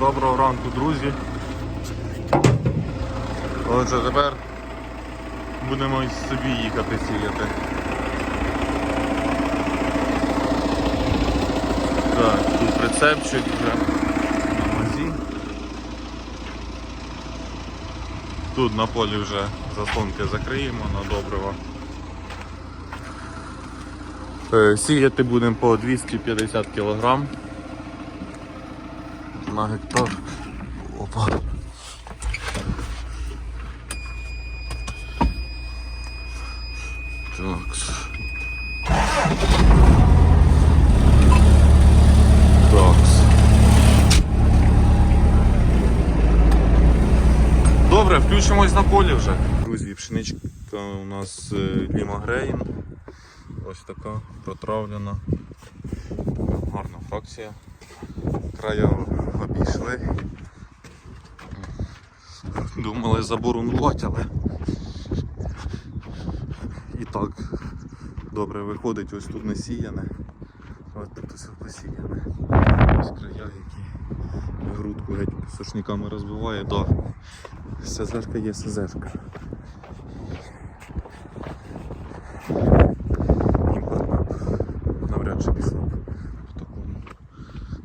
Доброго ранку, друзі. Отже, тепер будемо й собі їхати сіяти. Так, тут прицепчик вже на нозі. Тут на полі вже заслонки закриємо на добриво. Е, Сіяти будемо по 250 кг на гектар. Опа. Так. Так. Добре, включимось на полі вже. Друзі, пшеничка у нас е, Ліма Ось така протравлена. Гарна фракція. Края обійшли. Думали заборонувати, але і так добре виходить, ось тут не сіяне. Ось тут все посіяне. Ось края, які грудку геть сушниками розбиває, да. СЗшка є СЗшка. Імпортна навряд чи пішла б в такому.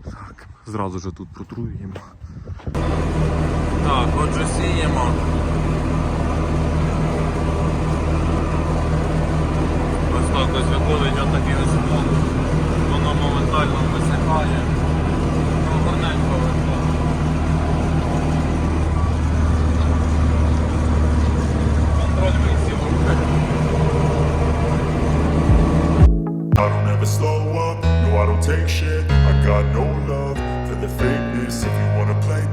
Так, зразу вже тут протруюємо. Так, отже сіємо. Ось так ось виходить отакий ось. Воно моментально висихає. Ну, гарненько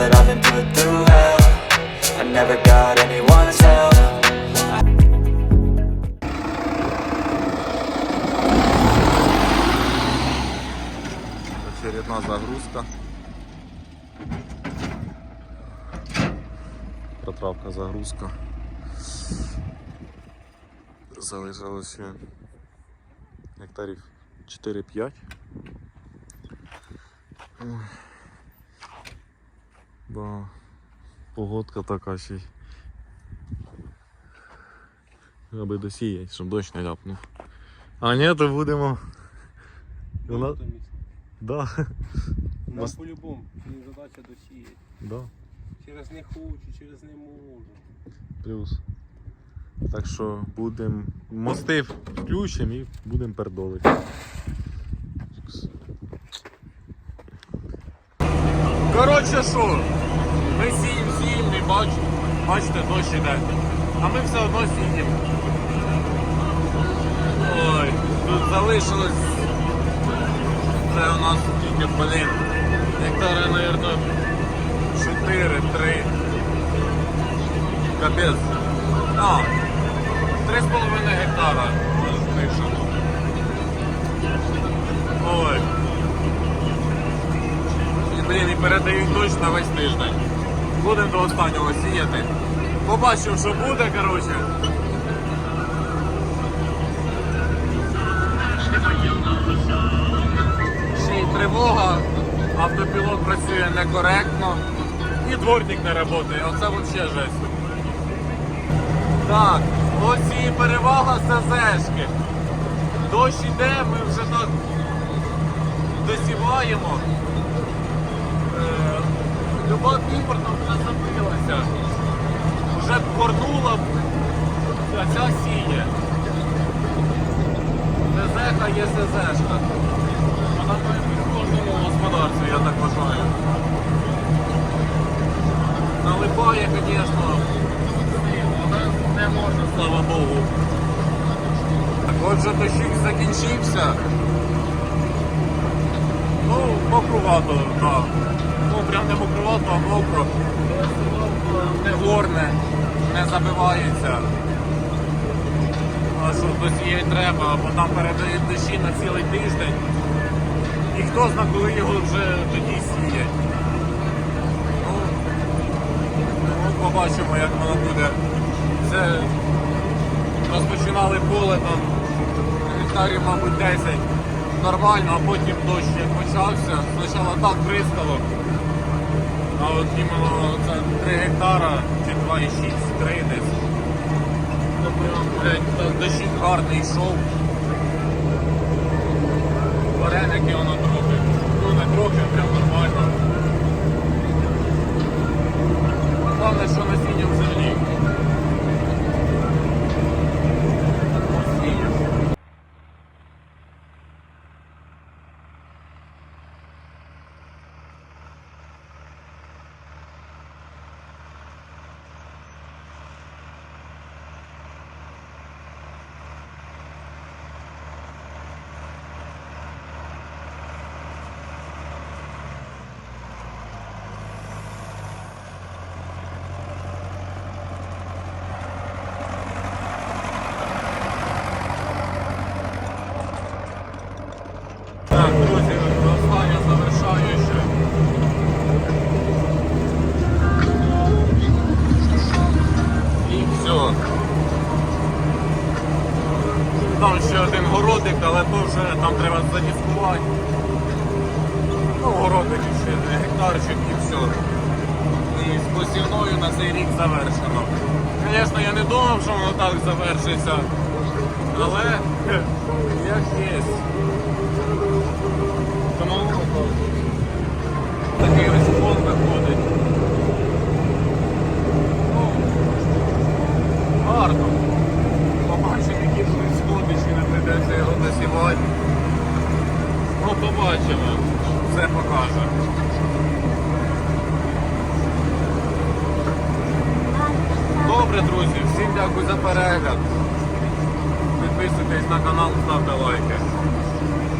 that I've been put through hell I never got anyone's help Очередна загрузка. Протравка загрузка. Залишилось ще гектарів 4-5. Бо погодка така ще й. Аби досіять, щоб дощ не ляпнув. А ні, то будемо. Вона... Да. Ну, Мас- по-любому, задача досіяти. Да. Через не хочу, через не можу. Плюс. Так що будемо мости включимо і будемо пердолити. Коротше що, ми сіємо, не бачимо. Бачите, дощ іде. А ми все одно сіємо. Ой, тут залишилось. Це у нас тільки, блін, гектари, мабуть, 4-3. Капець. А, 3,5 гектара знищено. Ой. Передають на весь тиждень. Будемо до останнього сіяти. Побачимо, що буде, коротше. Ще й тривога, автопілот працює некоректно. І дворник не працює, оце взагалі жесть. Так, ось і перевага СЗшки. Дощ іде, ми вже так досіваємо. Е, Люба імпортна вже забилася. Вже горнула, а ця сіє. СЗХ є СЗшка. Вона має бути в кожному господарстві, я так вважаю. Налипає, звісно, але не можна, слава Богу. Так отже, дощик закінчився. Ну, мокрувато, так. Ну, прям не мокрувато, а мокро. Не горне, не забивається. А що хтось її треба, бо там передають дощі на цілий тиждень. І хто зна, коли його вже тоді сіять. Ну, ну, побачимо, як воно буде. Це розпочинали поле там гектарів, мабуть, 10 нормально, а потім дощ як почався. Спочатку так бризкало. А от іменно це 3 гектара чи 2,6, 3 десь. Ну прям, блядь, дощик гарний йшов. Вареники воно трохи. Ну не трохи, а прям нормально. Головне, що насіння в землі. Насіння. Так, друзі, останнє завершаюче. І все. Там ще один городик, але то вже там треба задіскувати. Ну, городик ще гектарчик і все. І з посівною на цей рік завершено. Звісно, я не думав, що воно так завершиться. Але як є. Тому такий ось фон виходить. Ну, гарно. Побачимо, які будуть сходи, чи не прийдеться його досівати. Ну, побачимо. Все покаже. Добре, друзі, всім дякую за перегляд. Підписуйтесь на канал, ставте лайки.